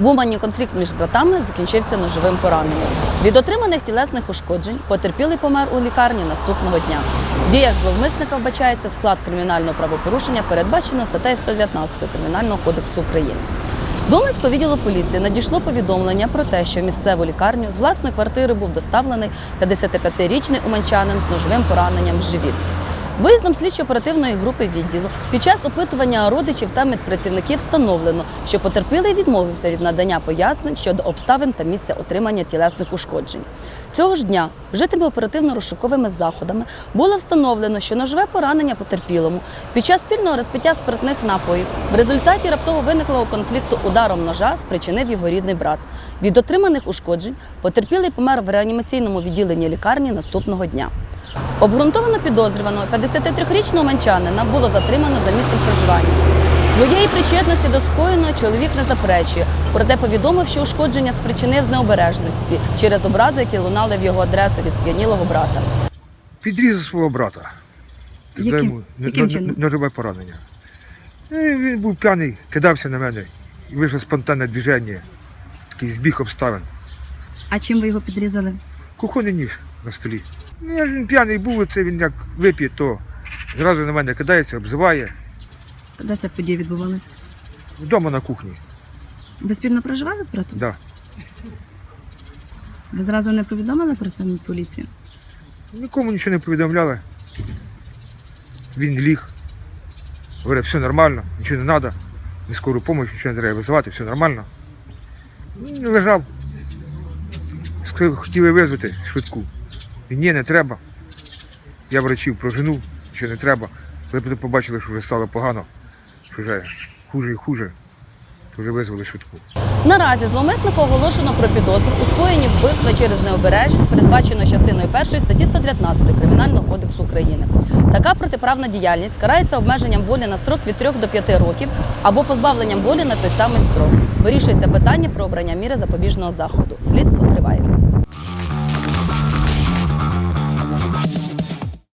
В Умані конфлікт між братами закінчився ножовим пораненням. Від отриманих тілесних ушкоджень потерпілий помер у лікарні наступного дня. В діях зловмисника вбачається склад кримінального правопорушення, передбачено статтею 119 Кримінального кодексу України. До Уманського відділу поліції надійшло повідомлення про те, що в місцеву лікарню з власної квартири був доставлений 55-річний уманчанин з ножовим пораненням в живіт. Виїздом слідчо-оперативної групи відділу під час опитування родичів та медпрацівників встановлено, що потерпілий відмовився від надання пояснень щодо обставин та місця отримання тілесних ушкоджень. Цього ж дня вжитими оперативно-розшуковими заходами було встановлено, що ножове поранення потерпілому під час спільного розпиття спиртних напоїв в результаті раптово виниклого конфлікту ударом ножа спричинив його рідний брат. Від отриманих ушкоджень потерпілий помер в реанімаційному відділенні лікарні наступного дня. Обґрунтовано підозрюваного 53-річного манчанина було затримано за місцем проживання. Своєї причетності до скоєного чоловік не заперечує, проте повідомив, що ушкодження спричинив з необережності через образи, які лунали в його адресу від сп'янілого брата. Підрізав свого брата. Яким- яким чином? ножове поранення. Е, Він був п'яний, кидався на мене. І вийшло спонтанне движення, такий збіг обставин. А чим ви його підрізали? Кухонний ніж на столі. Ну, я ж він п'яний був, це він як вип'є, то зразу на мене кидається, обзиває. Де ця подія відбувалась? Вдома на кухні. Ви спільно проживали з братом? Да. Ви зразу не повідомили про в поліцію? Нікому нічого не повідомляли. Він ліг. Говорить, все нормально, нічого не треба, не скору допомогу, нічого не треба визивати, все нормально. Він лежав. Хотіли визвати швидку. Ні, не треба. Я врачів проженув, що не треба. Коли потім побачили, що вже стало погано, що вже хуже і хуже, то вже визвали швидку. Наразі зловмиснику оголошено про підозру у скоєнні вбивства через необережність, передбачено частиною 1 статті 119 Кримінального кодексу України. Така протиправна діяльність карається обмеженням волі на строк від 3 до 5 років або позбавленням волі на той самий строк. Вирішується питання про обрання міри запобіжного заходу. Слідство триває.